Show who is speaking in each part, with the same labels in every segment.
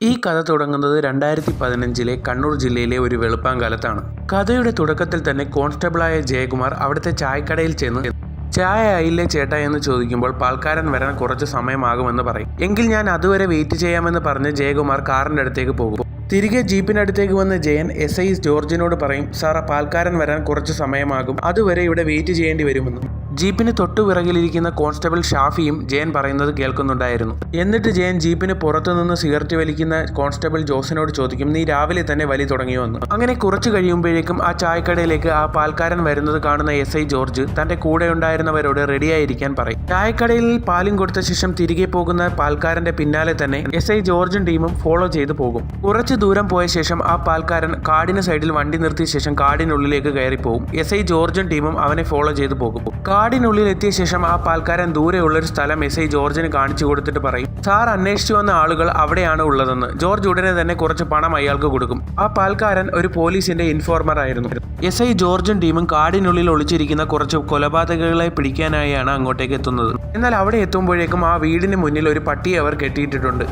Speaker 1: ഈ കഥ തുടങ്ങുന്നത് രണ്ടായിരത്തി പതിനഞ്ചിലെ കണ്ണൂർ ജില്ലയിലെ ഒരു വെളുപ്പാങ്കാലത്താണ്. കഥയുടെ തുടക്കത്തിൽ തന്നെ കോൺസ്റ്റബിളായ ജയകുമാർ അവിടുത്തെ ചായക്കടയിൽ ചെന്ന് ചായ ആയില്ലേ ചേട്ടാ എന്ന് ചോദിക്കുമ്പോൾ പാൽക്കാരൻ വരാൻ കുറച്ച് സമയമാകുമെന്ന് പറയും. എങ്കിൽ ഞാൻ അതുവരെ വെയിറ്റ് ചെയ്യാമെന്ന് പറഞ്ഞ് ജയകുമാർ കാറിന്റെ അടുത്തേക്ക് പോകും. തിരികെ ജീപ്പിനടുത്തേക്ക് വന്ന ജയൻ എസ് ഐ ജോർജിനോട് പറയും സാർ പാൽക്കാരൻ വരാൻ കുറച്ച് സമയമാകും. അതുവരെ ഇവിടെ വെയിറ്റ് ചെയ്യേണ്ടി വരുമെന്ന്. ജീപ്പിന് തൊട്ടു പിറകിലിരിക്കുന്ന കോൺസ്റ്റബിൾ ഷാഫിയും ജയൻ പറയുന്നത് കേൾക്കുന്നുണ്ടായിരുന്നു. എന്നിട്ട് ജയൻ ജീപ്പിന് പുറത്തുനിന്ന് സിഗരറ്റ് വലിക്കുന്ന കോൺസ്റ്റബിൾ ജോസിനോട് ചോദിക്കും നീ രാവിലെ തന്നെ വലി തുടങ്ങിയോ എന്ന് അങ്ങനെ കുറച്ചു കഴിയുമ്പോഴേക്കും ആ ചായക്കടയിലേക്ക് ആ പാൽക്കാരൻ വരുന്നത് കാണുന്ന എസ് ഐ ജോർജ് തന്റെ കൂടെ ഉണ്ടായിരുന്നവരോട് റെഡിയായിരിക്കാൻ പറയും. ചായക്കടയിൽ പാലും കൊടുത്ത ശേഷം തിരികെ പോകുന്ന പാൽക്കാരന്റെ പിന്നാലെ തന്നെ എസ് ഐ ജോർജും ടീമും ഫോളോ ചെയ്തു പോകും. കുറച്ചു ദൂരം പോയ ശേഷം ആ പാൽക്കാരൻ കാടിന് സൈഡിൽ വണ്ടി നിർത്തിയ ശേഷം കാടിനുള്ളിലേക്ക് കയറി പോകും എസ് ഐ ജോർജും ടീമും അവനെ ഫോളോ ചെയ്തു പോകും. കാടിനുള്ളിൽ എത്തിയ ശേഷം ആ പാൽക്കാരൻ ദൂരെയുള്ള ഒരു സ്ഥലം എസ് ഐ ജോർജിന് കാണിച്ചു കൊടുത്തിട്ട് പറയും. സാർ അന്വേഷിച്ചു വന്ന ആളുകൾ അവിടെയാണ് ഉള്ളതെന്ന്. ജോർജ് ഉടനെ തന്നെ കുറച്ച് പണം അയാൾക്ക് കൊടുക്കും. ആ പാൽക്കാരൻ ഒരു പോലീസിന്റെ ഇൻഫോർമർ ആയിരുന്നു. എസ് ഐ ജോർജും ടീമും കാടിനുള്ളിൽ ഒളിച്ചിരിക്കുന്ന കുറച്ച് കൊലപാതകങ്ങളെ പിടിക്കാനായാണ് അങ്ങോട്ടേക്ക് എത്തുന്നത്. എന്നാൽ അവിടെ എത്തുമ്പോഴേക്കും ആ വീടിന് മുന്നിൽ ഒരു പട്ടി അവർ കെട്ടിയിട്ടിട്ടുണ്ട്.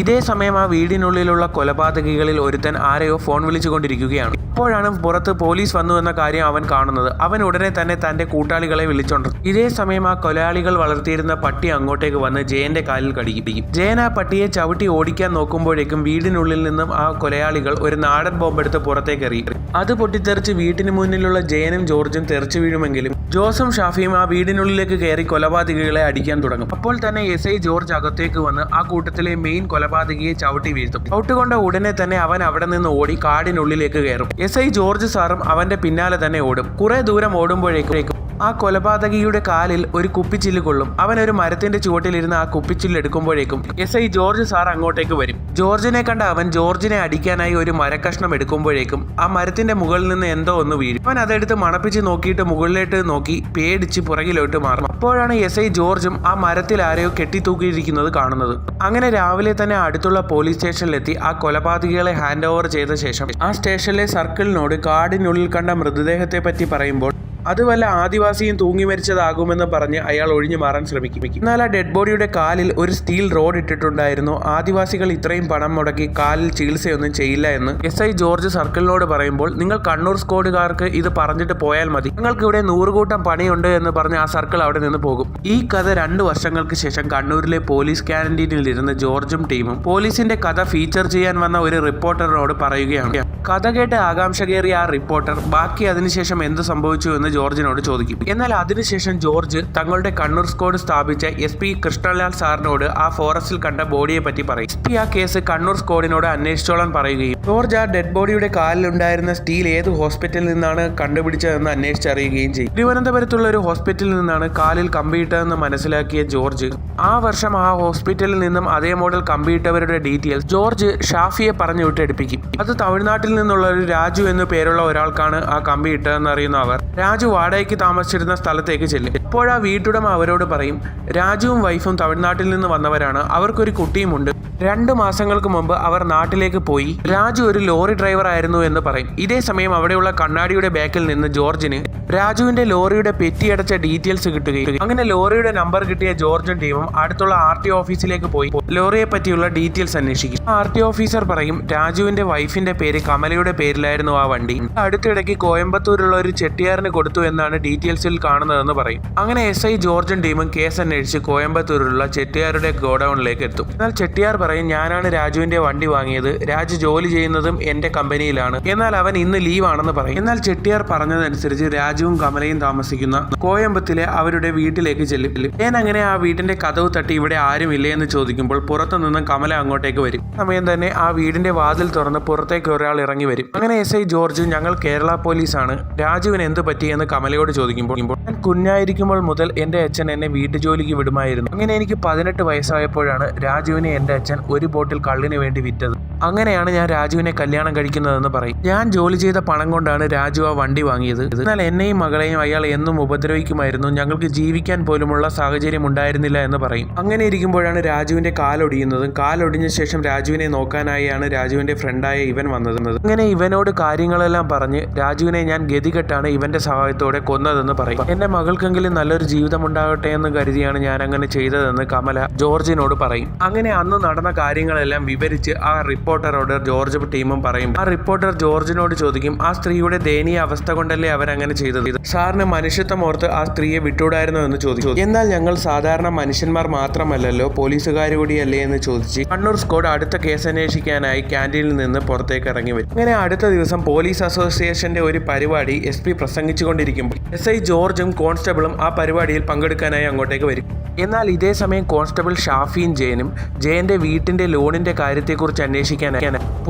Speaker 1: ഇതേ സമയം ആ വീടിനുള്ളിലുള്ള കൊലപാതകികളിൽ ഒരുത്തൻ ആരെയോ ഫോൺ വിളിച്ചുകൊണ്ടിരിക്കുകയാണ്. അപ്പോഴാണ് പുറത്ത് പോലീസ് വന്നു എന്ന കാര്യം അവൻ കാണുന്നത്. അവൻ ഉടനെ തന്നെ തന്റെ കൂട്ടാളികളെ വിളിച്ചോണ്ട് ഇതേ സമയം ആ കൊലയാളികൾ വളർത്തിയിരുന്ന പട്ടി അങ്ങോട്ടേക്ക് വന്ന് ജയന്റെ കാലിൽ കടിപ്പിക്കും ജയൻ ആ പട്ടിയെ ചവിട്ടി ഓടിക്കാൻ നോക്കുമ്പോഴേക്കും വീടിനുള്ളിൽ നിന്നും ആ കൊലയാളികൾ ഒരു നാടൻ ബോംബെടുത്ത് പുറത്തേക്ക് എറിയും അത് പൊട്ടിത്തെറിച്ച് വീട്ടിന് മുന്നിലുള്ള ജയനും ജോർജും തെറിച്ചു വീഴുമെങ്കിലും ജോസും ഷാഫിയും ആ വീടിനുള്ളിലേക്ക് കയറി കൊലപാതകികളെ അടിക്കാൻ തുടങ്ങും. അപ്പോൾ തന്നെ എസ് ഐ ജോർജ് അകത്തേക്ക് വന്ന് ആ കൂട്ടത്തിലെ മെയിൻ കൊലപാതകിയെ ചവിട്ടി വീഴ്ത്തും. ചവിട്ടുകൊണ്ട ഉടനെ തന്നെ അവൻ അവിടെ നിന്ന് ഓടി കാടിനുള്ളിലേക്ക് കയറും. എസ് ഐ ജോർജ് സാറും അവന്റെ പിന്നാലെ തന്നെ ഓടും. കുറെ ദൂരം ഓടുമ്പോഴേക്കും ആ കൊലപാതകിയുടെ കാലിൽ ഒരു കുപ്പിച്ചില്ല് കൊള്ളും. അവൻ ഒരു മരത്തിന്റെ ചുവട്ടിലിരുന്ന് ആ കുപ്പിച്ചില്ല് എടുക്കുമ്പോഴേക്കും എസ് ഐ ജോർജ് സാർ അങ്ങോട്ടേക്ക് വരും. ജോർജിനെ കണ്ട അവൻ ജോർജിനെ അടിക്കാനായി ഒരു മരക്കഷ്ണം എടുക്കുമ്പോഴേക്കും ആ മരത്തിന്റെ മുകളിൽ നിന്ന് എന്തോ ഒന്ന് വീഴും. അവൻ അതെടുത്ത് മണപ്പിച്ച് നോക്കിയിട്ട് മുകളിലോട്ട് നോക്കി പേടിച്ച് പുറകിലോട്ട് മാറും. അപ്പോഴാണ് എസ് ഐ ജോർജും ആ മരത്തിൽ ആരെയോ കെട്ടിത്തൂക്കിയിരിക്കുന്നത് കാണുന്നത്. അങ്ങനെ രാവിലെ തന്നെ അടുത്തുള്ള പോലീസ് സ്റ്റേഷനിലെത്തി ആ കൊലപാതകികളെ ഹാൻഡ് ഓവർ ചെയ്ത ശേഷം ആ സ്റ്റേഷനിലെ സർക്കിളിനോട് കാടിനുള്ളിൽ കണ്ട മൃതദേഹത്തെ പറ്റി പറയുമ്പോൾ അത് വല്ല ആദിവാസിയും തൂങ്ങി മരിച്ചതാകുമെന്ന് പറഞ്ഞ് അയാൾ ഒഴിഞ്ഞു മാറാൻ ശ്രമിക്കും. എന്നാൽ ആ ഡെഡ് ബോഡിയുടെ കാലിൽ ഒരു സ്റ്റീൽ റോഡ് ഇട്ടിട്ടുണ്ടായിരുന്നു. ആദിവാസികൾ ഇത്രയും പണം മുടക്കി കാലിൽ ചികിത്സയൊന്നും ചെയ്യില്ല എന്ന് എസ് ഐ ജോർജ് സർക്കിളിനോട് പറയുമ്പോൾ നിങ്ങൾ കണ്ണൂർ സ്ക്വാഡുകാർക്ക് ഇത് പറഞ്ഞിട്ട് പോയാൽ മതി. നിങ്ങൾക്ക് ഇവിടെ നൂറുകൂട്ടം പണിയുണ്ട് എന്ന് പറഞ്ഞ് ആ സർക്കിൾ അവിടെ നിന്ന് പോകും. ഈ കഥ രണ്ട് വർഷങ്ങൾക്ക് ശേഷം കണ്ണൂരിലെ പോലീസ് ക്യാന്റീനിൽ ഇരുന്ന് ജോർജും ടീമും പോലീസിന്റെ കഥ ഫീച്ചർ ചെയ്യാൻ വന്ന ഒരു റിപ്പോർട്ടറിനോട് പറയുകയാണ്. കഥ കേട്ട് ആകാംക്ഷ കയറി ആ റിപ്പോർട്ടർ ബാക്കി അതിനുശേഷം എന്ത് സംഭവിച്ചു എന്ന് ജോർജിനോട് ചോദിക്കും. എന്നാൽ അതിനുശേഷം ജോർജ് തങ്ങളുടെ കണ്ണൂർ സ്ക്വാഡ് സ്ഥാപിച്ച എസ് പി കൃഷ്ണലാൽ സാറിനോട് ആ ഫോറസ്റ്റിൽ കണ്ട ബോഡിയെ പറ്റി പറയും. എസ് പി ആ കേസ് കണ്ണൂർ സ്ക്വാഡിനോട് അന്വേഷിച്ചോളാൻ പറയുകയും ജോർജ് ആ ഡെഡ് ബോഡിയുടെ കാലിലുണ്ടായിരുന്ന സ്റ്റീൽ ഏത് ഹോസ്പിറ്റലിൽ നിന്നാണ് കണ്ടുപിടിച്ചതെന്ന് അന്വേഷിച്ചറിയുകയും ചെയ്യും. തിരുവനന്തപുരത്തുള്ള ഒരു ഹോസ്പിറ്റലിൽ നിന്നാണ് കാലിൽ കമ്പിയിട്ടതെന്ന് മനസ്സിലാക്കിയ ജോർജ്. ആ വർഷം ആ ഹോസ്പിറ്റലിൽ നിന്നും അതേ മോഡൽ കമ്പിയിട്ടവരുടെ ഡീറ്റെയിൽസ് ജോർജ് ഷാഫിയെ പറഞ്ഞു വിട്ടെടുപ്പിക്കും. അത് തമിഴ്നാട്ടിൽ നിന്നുള്ള ഒരു രാജു എന്നു പേരുള്ള ഒരാൾക്കാണ് ആ കമ്പി ഇട്ടതെന്ന് അറിയുന്ന അവർ. രാജു വാടകയ്ക്ക് താമസിച്ചിരുന്ന സ്ഥലത്തേക്ക് ചെല്ലും. ഇപ്പോഴാ വീട്ടുടമ അവരോട് പറയും രാജുവും വൈഫും തമിഴ്നാട്ടിൽ നിന്ന് വന്നവരാണ്. അവർക്കൊരു കുട്ടിയുമുണ്ട്. രണ്ട് മാസങ്ങൾക്ക് മുമ്പ് അവർ നാട്ടിലേക്ക് പോയി. രാജു ഒരു ലോറി ഡ്രൈവർ ആയിരുന്നു എന്ന് പറയും. ഇതേ സമയം അവിടെയുള്ള കണ്ണാടിയുടെ ബാക്കിൽ നിന്ന് ജോർജിന് രാജുവിന്റെ ലോറിയുടെ പെറ്റിയടച്ച ഡീറ്റെയിൽസ് കിട്ടുകയും അങ്ങനെ ലോറിയുടെ നമ്പർ കിട്ടിയ ജോർജും ടീമും അടുത്തുള്ള ആർ ടി ഓഫീസിലേക്ക് പോയി. ലോറിയെ പറ്റിയുള്ള ഡീറ്റെയിൽസ് അന്വേഷിക്കും. ആർ ടി ഓഫീസർ പറയും രാജുവിന്റെ വൈഫിന്റെ പേര് കമലയുടെ പേരിലായിരുന്നു ആ വണ്ടി. അടുത്തിടയ്ക്ക് കോയമ്പത്തൂരുള്ള ഒരു ചെട്ടിയാറിന് കൊടുത്തു എന്നാണ് ഡീറ്റെയിൽസിൽ കാണുന്നതെന്ന് പറയും. അങ്ങനെ എസ് ഐ ജോർജൻ ടീമും കേസ് അന്വേഷിച്ച് കോയമ്പത്തൂരിലുള്ള ചെട്ടിയാരുടെ ഗോഡൌണിലേക്ക് എത്തും. എന്നാൽ ചെട്ടിയാർ പറയും ഞാനാണ് രാജുവിന്റെ വണ്ടി വാങ്ങിയത്. രാജു ജോലി ചെയ്യുന്നതും എന്റെ കമ്പനിയിലാണ്. എന്നാൽ അവൻ ഇന്ന് ലീവ് ആണെന്ന് പറയും. എന്നാൽ ചെട്ടിയാർ പറഞ്ഞതനുസരിച്ച് രാജുവും കമലയും താമസിക്കുന്ന കോയമ്പത്തിലെ അവരുടെ വീട്ടിലേക്ക് ചെല്ലും. ഞാൻ അങ്ങനെ ആ വീടിന്റെ കഥവ് തട്ടി ഇവിടെ ആരുമില്ലേ എന്ന് ചോദിക്കുമ്പോൾ പുറത്തു നിന്ന് കമല അങ്ങോട്ടേക്ക് വരും. സമയം തന്നെ ആ വീടിന്റെ വാതിൽ തുറന്ന് പുറത്തേക്ക് ഒരാൾ ഇറങ്ങി വരും. അങ്ങനെ എസ് ഐ ജോർജ് ഞങ്ങൾ കേരള പോലീസാണ്. രാജുവിന് എന്ത് പറ്റി? എന്ന് കമലയോട് ചോദിക്കുമ്പോൾ ഞാൻ കുഞ്ഞായിരിക്കുമ്പോൾ മുതൽ എന്റെ അച്ഛൻ എന്നെ വീട്ടുജോലിക്ക് വിടുമായിരുന്നു. അങ്ങനെ എനിക്ക് പതിനെട്ട് വയസ്സായപ്പോഴാണ് രാജുവിനെ എന്റെ അച്ഛൻ ഒരു ബോട്ടിൽ കള്ളിന് വേണ്ടി വിറ്റത്. അങ്ങനെയാണ് ഞാൻ രാജുവിനെ കല്യാണം കഴിക്കുന്നതെന്ന് പറയും. ഞാൻ ജോലി ചെയ്ത പണം കൊണ്ടാണ് രാജു ആ വണ്ടി വാങ്ങിയത്. എന്നാൽ എന്നെയും മകളെയും അയാൾ എന്നും ഉപദ്രവിക്കുമായിരുന്നു. ഞങ്ങൾക്ക് ജീവിക്കാൻ പോലുമുള്ള സാഹചര്യം ഉണ്ടായിരുന്നില്ല എന്ന് പറയും. അങ്ങനെ ഇരിക്കുമ്പോഴാണ് രാജുവിന്റെ കാലൊടിയുന്നതും കാലൊടിഞ്ഞ ശേഷം രാജുവിനെ നോക്കാനായാണ് രാജുവിന്റെ ഫ്രണ്ടായ ഇവൻ വന്നത് അങ്ങനെ ഇവനോട് കാര്യങ്ങളെല്ലാം പറഞ്ഞ് രാജുവിനെ ഞാൻ ഗതികെട്ടാണ് ഇവന്റെ സഹായത്തോടെ കൊന്നതെന്ന് പറയും. എന്റെ മകൾക്കെങ്കിലും നല്ലൊരു ജീവിതം ഉണ്ടാകട്ടെ എന്ന് കരുതിയാണ് ഞാൻ അങ്ങനെ ചെയ്തതെന്ന് കമല ജോർജിനോട് പറയും. അങ്ങനെ അന്ന് നടന്ന നടന്ന കാര്യങ്ങളെല്ലാം വിവരിച്ച് ആ റിപ്പോർട്ടറോട് ജോർജ് ടീമും പറയും. ആ റിപ്പോർട്ടർ ജോർജിനോട് ചോദിക്കും ആ സ്ത്രീയുടെ ദയനീയ അവസ്ഥ കൊണ്ടല്ലേ അവരങ്ങനെ ചെയ്തത്? സാറിന് മനുഷ്യത്വം ഓർത്ത് ആ സ്ത്രീയെ വിട്ടൂടായിരുന്നു എന്ന് ചോദിച്ചു. എന്നാൽ ഞങ്ങൾ സാധാരണ മനുഷ്യന്മാർ മാത്രമല്ലല്ലോ പോലീസുകാർ കൂടിയല്ലേ? എന്ന് ചോദിച്ച് കണ്ണൂർ സ്ക്വാഡ് അടുത്ത കേസ് അന്വേഷിക്കാനായി ക്യാന്റീനിൽ നിന്ന് പുറത്തേക്ക് ഇറങ്ങി വരും. അങ്ങനെ അടുത്ത ദിവസം പോലീസ് അസോസിയേഷന്റെ ഒരു പരിപാടി എസ് പി പ്രസംഗിച്ചുകൊണ്ടിരിക്കുമ്പോൾ എസ് ഐ ജോർജും കോൺസ്റ്റബിളും ആ പരിപാടിയിൽ പങ്കെടുക്കാനായി അങ്ങോട്ടേക്ക് വരും. എന്നാൽ ഇതേ സമയം കോൺസ്റ്റബിൾ ഷാഫിയും ജയനും ജയന്റെ വീട്ടിന്റെ ലോണിന്റെ കാര്യത്തെക്കുറിച്ച് അന്വേഷിക്കാൻ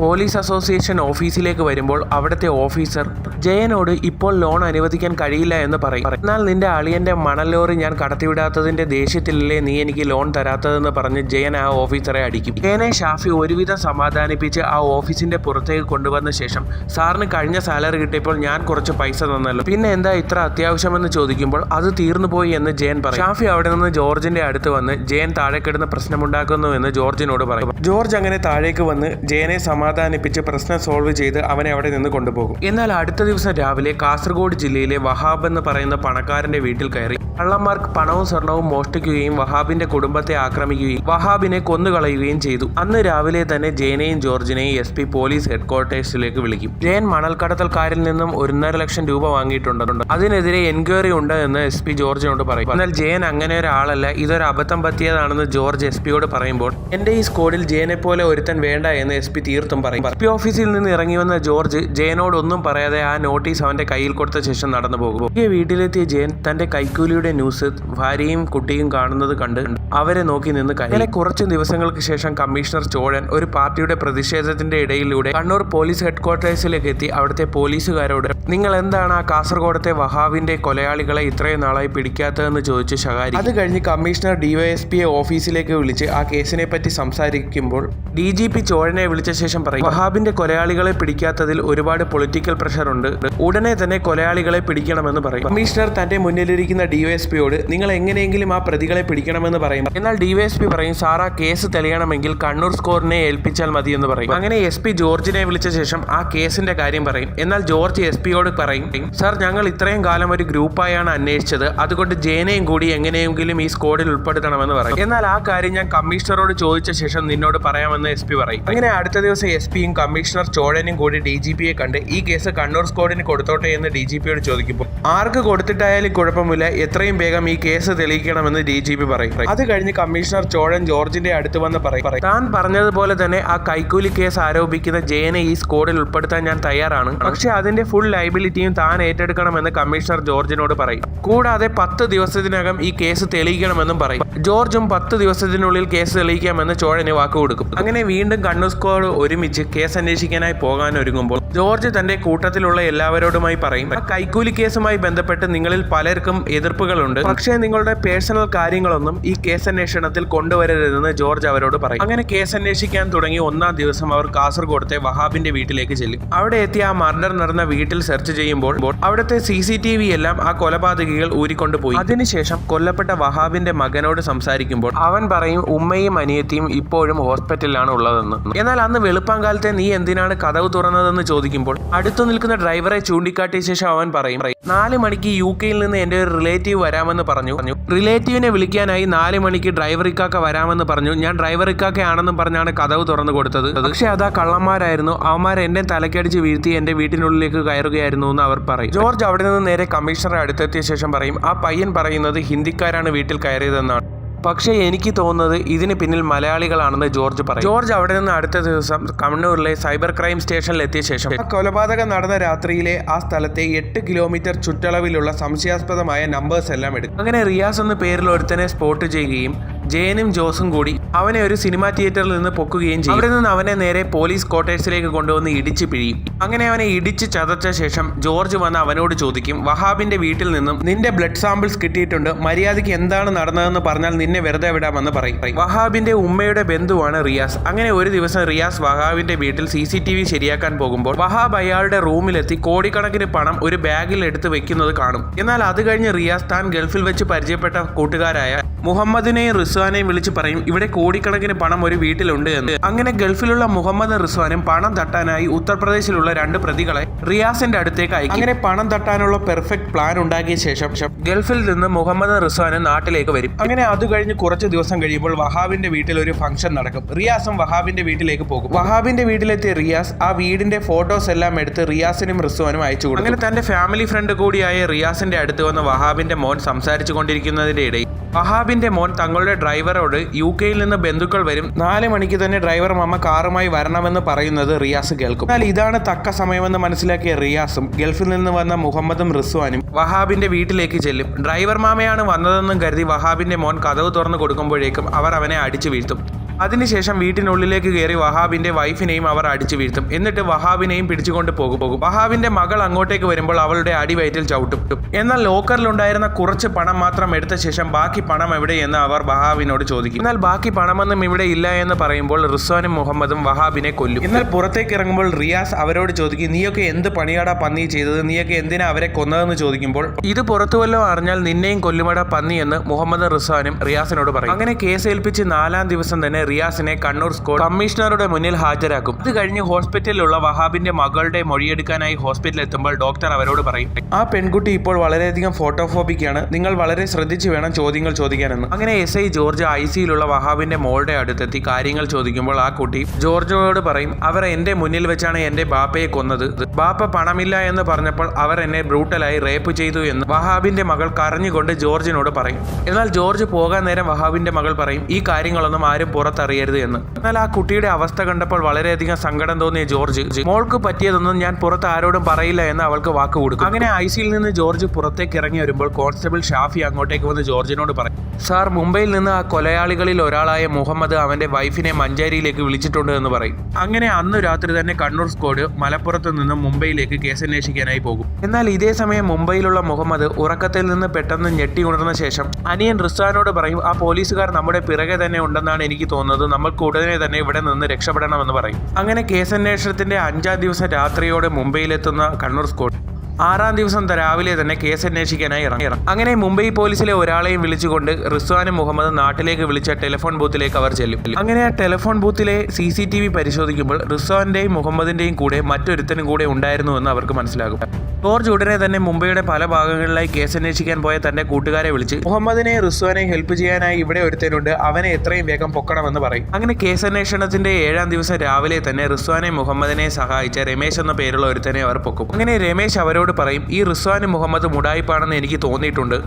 Speaker 1: പോലീസ് അസോസിയേഷൻ ഓഫീസിലേക്ക് വരുമ്പോൾ അവിടുത്തെ ഓഫീസർ ജയനോട് ഇപ്പോൾ ലോൺ അനുവദിക്കാൻ കഴിയില്ല എന്ന് പറയും. എന്നാൽ നിന്റെ അളിയന്റെ മണൽ ലോറി ഞാൻ കടത്തിവിടാത്തതിന്റെ ദേഷ്യത്തിലല്ലേ നീ എനിക്ക് ലോൺ തരാത്തതെന്ന് പറഞ്ഞ് ജയൻ ആ ഓഫീസറെ അടിക്കും. ജയനെ ഷാഫി ഒരുവിധം സമാധാനിപ്പിച്ച് ആ ഓഫീസിന്റെ പുറത്തേക്ക് കൊണ്ടുവന്ന ശേഷം സാറിന് കഴിഞ്ഞ സാലറി കിട്ടിയപ്പോൾ ഞാൻ കുറച്ച് പൈസ തന്നല്ലോ. പിന്നെ എന്താ ഇത്ര അത്യാവശ്യമെന്ന് ചോദിക്കുമ്പോൾ അത് തീർന്നു പോയി എന്ന് ജയൻ പറയും. ഷാഫി അവിടെ നിന്ന് ജോർജിന്റെ അടുത്ത് വന്ന് ജയൻ താഴെ കിടന്ന് പ്രശ്നമുണ്ടാക്കുന്നു എന്ന് ജോർജിനോട് പറയും. ജോർജ് അങ്ങനെ താഴേക്ക് വന്ന് ജയനെ സമാധാനിപ്പിച്ച് പ്രശ്നം സോൾവ് ചെയ്ത് അവനെ അവിടെ നിന്ന് കൊണ്ടുപോകും. എന്നാൽ അടുത്ത ദിവസം രാവിലെ കാസർഗോഡ് ജില്ലയിലെ വഹാബ് എന്ന് പറയുന്ന പണക്കാരന്റെ വീട്ടിൽ കയറി കള്ളന്മാർക്ക് പണവും സ്വർണവും മോഷ്ടിക്കുകയും വഹാബിന്റെ കുടുംബത്തെ ആക്രമിക്കുകയും വഹാബിനെ കൊന്നുകളയുകയും ചെയ്തു. അന്ന് രാവിലെ തന്നെ ജയനെയും ജോർജിനെയും എസ് പി പോലീസ് ഹെഡ്ക്വാർട്ടേഴ്സിലേക്ക് വിളിക്കും. ജയൻ മണൽക്കടത്തൽക്കാരിൽ നിന്നും ഒന്നര ലക്ഷം രൂപ വാങ്ങിയിട്ടുണ്ടെന്നുണ്ട്. അതിനെതിരെ എൻക്വയറി ഉണ്ട് എന്ന് എസ് പി ജോർജിനോട് പറയും. എന്നാൽ ജയൻ അങ്ങനെ ഒരാളല്ല ഇതൊരു അബദ്ധം പറ്റിയതാണെന്ന് ജോർജ് എസ് പിയോട് പറയുമ്പോൾ എന്റെ ഈ സ്ക്വാഡിൽ ജയനെ പോലെ ഒരുത്തൻ വേണ്ട എന്ന് എസ് പി തീർത്തും പറയും. എസ് പി ഓഫീസിൽ നിന്ന് ഇറങ്ങി വന്ന ജോർജ് ജയനോട് ഒന്നും പറയാതെ ആ നോട്ടീസ് അവന്റെ കയ്യിൽ കൊടുത്ത ശേഷം നടന്നു പോകും. ഈ വീട്ടിലെത്തിയ ജയൻ തന്റെ കൈക്കൂലിയുടെ ന്യൂസ് ഭാര്യയും കുട്ടിയും കാണുന്നത് കണ്ട് അവരെ നോക്കി നിന്ന് കഴിഞ്ഞ കുറച്ച് ദിവസങ്ങൾക്ക് ശേഷം കമ്മീഷണർ ചോഴൻ ഒരു പാർട്ടിയുടെ പ്രതിഷേധത്തിന്റെ ഇടയിലൂടെ കണ്ണൂർ പോലീസ് ഹെഡ്ക്വാർട്ടേഴ്സിലേക്ക് എത്തി. അവിടുത്തെ പോലീസുകാരോട് നിങ്ങൾ എന്താണ് ആ കാസർഗോഡത്തെ വഹാവിന്റെ കൊലയാളികളെ ഇത്രയും നാളായി പിടിക്കാത്തതെന്ന് ചോദിച്ചു ശകാരി അത് കഴിഞ്ഞ് കമ്മീഷണർ ഡിവൈഎസ്പിയെ ഓഫീസിലേക്ക് വിളിച്ച് ആ കേസിനെ പറ്റി സംസാരിക്കുമ്പോൾ ഡി ജി പി ചോഴനെ വിളിച്ച ശേഷം പറയും വഹാബിന്റെ കൊലയാളികളെ പിടിക്കാത്തതിൽ ഒരുപാട് പൊളിറ്റിക്കൽ പ്രഷർ ഉണ്ട് ഉടനെ തന്നെ കൊലയാളികളെ പിടിക്കണമെന്ന് പറയും. കമ്മീഷണർ തന്റെ മുന്നിലിരിക്കുന്ന ഡിവൈഎസ്പിയോട് നിങ്ങൾ എങ്ങനെയെങ്കിലും ആ പ്രതികളെ പിടിക്കണമെന്ന് പറയും എന്നാൽ ഡിവൈഎസ്പി പറയും സാറാ കേസ് തെളിയണമെങ്കിൽ കണ്ണൂർ സ്കോറിനെ ഏൽപ്പിച്ചാൽ മതി എന്ന് പറയും. അങ്ങനെ എസ് പി ജോർജിനെ വിളിച്ച ശേഷം ആ കേസിന്റെ കാര്യം പറയും. എന്നാൽ ജോർജ് എസ് പിയോട് പറയും സാർ ഞങ്ങൾ ഇത്രയും കാലം ഒരു ഗ്രൂപ്പായാണ് അന്വേഷിച്ചത്. അതുകൊണ്ട് ജേനയും കൂടി എങ്ങനെയെങ്കിലും ഈ സ്കോഡിൽ ഉൾപ്പെടുത്തണമെന്ന് പറയും. എന്നാൽ ആ കാര്യം ഞാൻ കമ്മീഷണറോട് ചോദിച്ച ശേഷം നിന്നോട് പറയാമെന്ന് എസ് പി പറയും. അങ്ങനെ അടുത്ത ദിവസം എസ് പിയും കമ്മീഷണർ ചോഴനും കൂടി ഡി ജി പിയെ കണ്ട് ഈ കേസ് കണ്ണൂർ സ്ക്വാഡിന് കൊടുത്തോട്ടെ എന്ന് ഡി ജി പിയോട് ചോദിക്കുമ്പോൾ ആർക്ക് കൊടുത്തിട്ടായാലും കുഴപ്പമില്ല. എത്രയും വേഗം ഈ കേസ് തെളിയിക്കണമെന്ന് ഡി ജി പി പറയും. അത് കഴിഞ്ഞ് കമ്മീഷണർ ചോഴൻ ജോർജിന്റെ അടുത്ത് വന്ന് പറയും. താൻ പറഞ്ഞതുപോലെ തന്നെ ആ കൈക്കൂലി കേസ് ആരോപിക്കുന്ന ജയനെ ഈ സ്ക്വാഡിൽ ഉൾപ്പെടുത്താൻ ഞാൻ തയ്യാറാണ്. പക്ഷെ അതിന്റെ ഫുൾ ലൈബിലിറ്റിയും താൻ ഏറ്റെടുക്കണമെന്ന് കമ്മീഷണർ ജോർജിനോട് പറയും. കൂടാതെ പത്ത് ദിവസത്തിനകം ഈ കേസ് തെളിയിക്കണമെന്നും പറയും. ജോർജും പത്ത് ദിവസത്തിനുള്ളിൽ കേസ് തെളിയിക്കാമെന്ന് ചോഴന് വാക്ക് കൊടുക്കും. അങ്ങനെ വീണ്ടും കണ്ണൂർ സ്ക്വാഡ് ഒരുമിച്ച് കേസ് അന്വേഷിക്കാനായി പോകാൻ ഒരുങ്ങുമ്പോൾ ജോർജ് തന്റെ കൂട്ടത്തിലുള്ള എല്ലാവരോടുമായി പറയും കൈക്കൂലി കേസുമായി ബന്ധപ്പെട്ട് നിങ്ങളിൽ പലർക്കും എതിർപ്പുകളുണ്ട്. പക്ഷേ നിങ്ങളുടെ പേഴ്സണൽ കാര്യങ്ങളൊന്നും ഈ കേസ് അന്വേഷണത്തിൽ കൊണ്ടുവരരുതെന്ന് ജോർജ് അവരോട് പറയും. അങ്ങനെ കേസ് അന്വേഷിക്കാൻ തുടങ്ങി ഒന്നാം ദിവസം അവർ കാസർഗോഡത്തെ വഹാബിന്റെ വീട്ടിലേക്ക് ചെല്ലും. അവിടെ എത്തി ആ മർഡർ നടന്ന വീട്ടിൽ സെർച്ച് ചെയ്യുമ്പോൾ അവിടുത്തെ സി സി ടി വി എല്ലാം ആ കൊലപാതകികൾ ഊരിക്കൊണ്ടുപോയി. അതിനുശേഷം കൊല്ലപ്പെട്ട വഹാബിന്റെ മകനോട് സംസാരിക്കുമ്പോൾ അവൻ പറയും ഉമ്മയും അനിയത്തിയും ഇപ്പോഴും ഹോസ്പിറ്റലിലാണ് ഉള്ളതെന്ന്. എന്നാൽ അന്ന് വെളുപ്പാങ്കാലത്തെ നീ എന്തിനാണ് കഥവ് തുറന്നതെന്ന് ചോദിക്കുമ്പോൾ അടുത്തു നിൽക്കുന്ന ഡ്രൈവറെ ചൂണ്ടിക്കാട്ടിയ ശേഷം അവൻ പറയും നാല് മണിക്ക് യു കെയിൽ നിന്ന് എന്റെ ഒരു റിലേറ്റീവ് വരാമെന്ന് പറഞ്ഞു. പറഞ്ഞു റിലേറ്റീവിനെ വിളിക്കാനായി നാല് മണിക്ക് ഡ്രൈവർ ഇക്കാക്ക വരാമെന്ന് പറഞ്ഞു. ഞാൻ ഡ്രൈവർ ഇക്കാക്ക ആണെന്നും പറഞ്ഞാണ് കഥവ് തുറന്നു കൊടുത്തത്. പക്ഷെ അതാ കള്ളന്മാരായിരുന്നു. അവന്മാർ എന്നെ തലക്കടിച്ച് വീഴ്ത്തി എന്റെ വീട്ടിനുള്ളിലേക്ക് കയറുകയായിരുന്നു എന്ന് അവർ പറയും. ജോർജ് അവിടെ നിന്ന് നേരെ കമ്മീഷണറെ അടുത്തെത്തിയ ശേഷം പറയും ആ പയ്യൻ പറയുന്നത് ഹിന്ദിക്കാരാണ് വീട്ടിൽ കയറിയതെന്നാണ്. പക്ഷേ എനിക്ക് തോന്നുന്നത് ഇതിന് പിന്നിൽ മലയാളികളാണെന്ന് ജോർജ് പറയും. ജോർജ് അവിടെ നിന്ന് അടുത്ത ദിവസം കണ്ണൂരിലെ സൈബർ ക്രൈം സ്റ്റേഷനിൽ എത്തിയ ശേഷം കൊലപാതകം നടന്ന രാത്രിയിലെ ആ സ്ഥലത്തെ എട്ട് കിലോമീറ്റർ ചുറ്റളവിലുള്ള സംശയാസ്പദമായ നമ്പേഴ്സ് എല്ലാം എടുക്കും അങ്ങനെ റിയാസ് എന്ന പേരിൽ ഒരുത്തനെ സ്പോട്ട് ചെയ്യുകയും ജയനും ജോസും കൂടി അവനെ ഒരു സിനിമാ തിയേറ്ററിൽ നിന്ന് പൊക്കുകയും ചെയ്യും അവിടെ നിന്ന് അവനെ നേരെ പോലീസ് ക്വാർട്ടേഴ്സിലേക്ക് കൊണ്ടുവന്ന് ഇടിച്ച് പിഴിയും. അങ്ങനെ അവനെ ഇടിച്ച് ചതച്ച ശേഷം ജോർജ് വന്ന് അവനോട് ചോദിക്കും വഹാബിന്റെ വീട്ടിൽ നിന്നും നിന്റെ ബ്ലഡ് സാമ്പിൾസ് കിട്ടിയിട്ടുണ്ട്. മര്യാദയ്ക്ക് എന്താണ് നടന്നതെന്ന് പറഞ്ഞാൽ നിന്നെ വെറുതെ വിടാമെന്ന് പറയും. വഹാബിന്റെ ഉമ്മയുടെ ബന്ധുവാണ് റിയാസ്. അങ്ങനെ ഒരു ദിവസം റിയാസ് വഹാബിന്റെ വീട്ടിൽ സി സി ടി വി ശരിയാക്കാൻ പോകുമ്പോൾ വഹാബ് അയാളുടെ റൂമിലെത്തി കോടിക്കണക്കിന് പണം ഒരു ബാഗിൽ എടുത്ത് വെക്കുന്നത് കാണും. എന്നാൽ അത് കഴിഞ്ഞ് റിയാസ് താൻ ഗൾഫിൽ വെച്ച് പരിചയപ്പെട്ട കൂട്ടുകാരായ മുഹമ്മദിനെയും റിസ്വാനെയും വിളിച്ച് പറയും ഇവിടെ കോടിക്കണക്കിന് പണം ഒരു വീട്ടിലുണ്ട് എന്ന്. അങ്ങനെ ഗൾഫിലുള്ള മുഹമ്മദ് റിസ്വാനും പണം തട്ടാനായി ഉത്തർപ്രദേശിലുള്ള രണ്ട് പ്രതികളെ റിയാസിന്റെ അടുത്തേക്ക് അയക്കും. അങ്ങനെ പണം തട്ടാനുള്ള പെർഫെക്റ്റ് പ്ലാൻ ഉണ്ടാക്കിയ ശേഷം ഗൾഫിൽ നിന്ന് മുഹമ്മദ് റിസ്വാനും നാട്ടിലേക്ക് വരും. അങ്ങനെ അത് കഴിഞ്ഞ് കുറച്ച് ദിവസം കഴിയുമ്പോൾ വഹാബിന്റെ വീട്ടിൽ ഒരു ഫംഗ്ഷൻ നടക്കും. റിയാസും വഹാബിന്റെ വീട്ടിലേക്ക് പോകും. വഹാബിന്റെ വീട്ടിലെത്തിയ റിയാസ് ആ വീടിന്റെ ഫോട്ടോസ് എല്ലാം എടുത്ത് റിയാസിനും റിസ്വാനും അയച്ചു കൊടുക്കും. അങ്ങനെ തന്റെ ഫാമിലി ഫ്രണ്ട് കൂടിയായ റിയാസിന്റെ അടുത്ത് വന്ന് വഹാബിന്റെ മോൻ സംസാരിച്ചു കൊണ്ടിരിക്കുന്നതിന്റെ ഇടയിൽ വഹാബിന്റെ മോൻ തങ്ങളുടെ ഡ്രൈവറോട് യു കെയിൽ നിന്ന് ബന്ധുക്കൾ വരും. നാല് മണിക്ക് തന്നെ ഡ്രൈവർ മമ്മ കാറുമായി വരണമെന്ന് പറയുന്നത് റിയാസ് കേൾക്കും. എന്നാൽ ഇതാണ് തക്ക സമയമെന്ന് മനസ്സിലാക്കിയ റിയാസും ഗൾഫിൽ നിന്ന് വന്ന മുഹമ്മദും റിസ്വാനും വഹാബിന്റെ വീട്ടിലേക്ക് ചെല്ലും. ഡ്രൈവർ മാമയാണ് വന്നതെന്നും കരുതി വഹാബിന്റെ മോൻ കഥവ് തുറന്നു കൊടുക്കുമ്പോഴേക്കും അവർ അവനെ അടിച്ചു വീഴ്ത്തും. അതിനുശേഷം വീട്ടിനുള്ളിലേക്ക് കയറി വഹാബിന്റെ വൈഫിനെയും അവർ അടിച്ചു വീഴ്ത്തും. എന്നിട്ട് വഹാബിനെയും പിടിച്ചുകൊണ്ട് പോകും പോകും. വഹാബിന്റെ മകൾ അങ്ങോട്ടേക്ക് വരുമ്പോൾ അവളുടെ അടിവയറ്റിൽ ചവിട്ടും. എന്നാൽ ലോക്കറിലുണ്ടായിരുന്ന കുറച്ച് പണം മാത്രം എടുത്ത ശേഷം ബാക്കി പണം എവിടെയെന്ന് അവർ വഹാബിനോട് ചോദിക്കും. എന്നാൽ ബാക്കി പണമൊന്നും ഇവിടെ ഇല്ല എന്ന് പറയുമ്പോൾ റിസ്വാനും മുഹമ്മദും വഹാബിനെ കൊല്ലും. എന്നാൽ പുറത്തേക്ക് ഇറങ്ങുമ്പോൾ റിയാസ് അവരോട് ചോദിക്കും നീയൊക്കെ എന്ത് പണിയാടാ പന്നി ചെയ്തത്? നീയൊക്കെ എന്തിനാ അവരെ കൊന്നതെന്ന് ചോദിക്കുമ്പോൾ ഇത് പുറത്തു വല്ലോ അറിഞ്ഞാൽ നിന്നെയും കൊല്ലുമടാ പന്നി എന്ന് മുഹമ്മദ് റിസ്വാനും റിയാസിനോട് പറയും. അങ്ങനെ കേസ് ഏൽപ്പിച്ച് നാലാം ദിവസം തന്നെ റിയാസിനെ കണ്ണൂർ സ്കോഡ് കമ്മീഷണറുടെ മുന്നിൽ ഹാജരാക്കും. അത് കഴിഞ്ഞ് ഹോസ്പിറ്റലിലുള്ള വഹാബിന്റെ മകളുടെ മൊഴിയെടുക്കാനായി ഹോസ്പിറ്റലിൽ എത്തുമ്പോൾ ഡോക്ടർ അവരോട് പറയും. ആ പെൺകുട്ടി ഇപ്പോൾ വളരെയധികം ഫോട്ടോഫോബിക്കാണ്. നിങ്ങൾ വളരെ ശ്രദ്ധിച്ചു വേണം ചോദ്യങ്ങൾ ചോദിക്കാനെന്ന്. അങ്ങനെ എസ് ഐ ജോർജ് ഐ സിയിലുള്ള വഹാബിന്റെ മോളുടെ അടുത്തെത്തി കാര്യങ്ങൾ ചോദിക്കുമ്പോൾ ആ കുട്ടി ജോർജോയോട് പറയും അവർ എന്റെ മുന്നിൽ വെച്ചാണ് എന്റെ ബാപ്പയെ കൊന്നത്. ബാപ്പ പണമില്ല എന്ന് പറഞ്ഞപ്പോൾ അവർ എന്നെ ബ്രൂട്ടലായി റേപ്പ് ചെയ്തു എന്ന് വഹാബിന്റെ മകൾ കരഞ്ഞുകൊണ്ട് ജോർജിനോട് പറയും. എന്നാൽ ജോർജ് പോകാൻ നേരം വഹാബിന്റെ മകൾ പറയും ഈ കാര്യങ്ങളൊന്നും ആരും പുറത്തറിയരുത് എന്ന്. എന്നാൽ ആ കുട്ടിയുടെ അവസ്ഥ കണ്ടപ്പോൾ വളരെയധികം സങ്കടം തോന്നിയ ജോർജ് മോൾക്ക് പറ്റിയതൊന്നും ഞാൻ പുറത്ത് ആരോടും പറയില്ല എന്ന് അവൾക്ക് വാക്ക് കൊടുക്കും. അങ്ങനെ ഐസിയിൽ സിയിൽ നിന്ന് ജോർജ് പുറത്തേക്ക് ഇറങ്ങി വരുമ്പോൾ കോൺസ്റ്റബിൾ ഷാഫി അങ്ങോട്ടേക്ക് വന്ന് ജോർജിനോട് പറയും സാർ മുംബൈയിൽ നിന്ന് ആ കൊലയാളികളിൽ ഒരാളായ മുഹമ്മദ് അവന്റെ വൈഫിനെ മഞ്ചേരിയിലേക്ക് വിളിച്ചിട്ടുണ്ട് എന്ന് പറയും. അങ്ങനെ അന്ന് രാത്രി തന്നെ കണ്ണൂർ സ്ക്വാഡ് മലപ്പുറത്ത് നിന്ന് മുംബൈയിലേക്ക് കേസന്വേഷിക്കാനായി പോകും. എന്നാൽ ഇതേ സമയം മുംബൈയിലുള്ള മുഹമ്മദ് ഉറക്കത്തിൽ നിന്ന് പെട്ടെന്ന് ഞെട്ടി ഉണർന്ന ശേഷം അനിയൻ റിസ്വാനോട് പറയും ആ പോലീസുകാർ നമ്മുടെ പിറകെ തന്നെ ഉണ്ടെന്നാണ് എനിക്ക് തോന്നുന്നത്. നമ്മൾക്ക് ഉടനെ തന്നെ ഇവിടെ നിന്ന് രക്ഷപ്പെടണമെന്ന് പറയും. അങ്ങനെ കേസന്വേഷണത്തിന്റെ അഞ്ചാം ദിവസം രാത്രിയോടെ മുംബൈയിലെത്തുന്ന കണ്ണൂർ സ്ക്വാഡ് ആറാം ദിവസം രാവിലെ തന്നെ കേസ് അന്വേഷിക്കാനായി ഇറങ്ങി. അങ്ങനെ മുംബൈ പോലീസിലെ ഒരാളെയും വിളിച്ചുകൊണ്ട് റിസ്വാനും മുഹമ്മദ് നാട്ടിലേക്ക് വിളിച്ച ടെലിഫോൺ ബൂത്തിലേക്ക് അവർ ചെല്ലും. അങ്ങനെ ആ telephone booth C C T V പരിശോധിക്കുമ്പോൾ റിസ്വാന്റെയും മുഹമ്മദിന്റെയും കൂടെ മറ്റൊരുത്തനും കൂടെ ഉണ്ടായിരുന്നു എന്ന് അവർക്ക് മനസ്സിലാകും. ജോർജ് ഉടനെ തന്നെ മുംബൈയുടെ പല ഭാഗങ്ങളിലായി കേസ് അന്വേഷിക്കാൻ പോയ തന്റെ കൂട്ടുകാരെ വിളിച്ച് മുഹമ്മദിനെ റിസ്വാനെ ഹെൽപ്പ് ചെയ്യാനായി ഇവിടെ ഒരുത്തനുണ്ട്. അവനെ എത്രയും വേഗം പൊക്കണമെന്ന് പറയും. അങ്ങനെ കേസ് അന്വേഷണത്തിന്റെ ഏഴാം ദിവസം രാവിലെ തന്നെ റിസ്വാനെ മുഹമ്മദിനെ സഹായിച്ച രമേശ് എന്ന പേരുള്ള ഒരുത്തനെ അവർ പൊക്കും. അങ്ങനെ രമേശ് അവരോട് പറയും ഈ റിസ്വാന് മുഹമ്മദ് മുടായിപ്പാണെന്ന് എനിക്ക് തോന്നിയിട്ടുണ്ട്.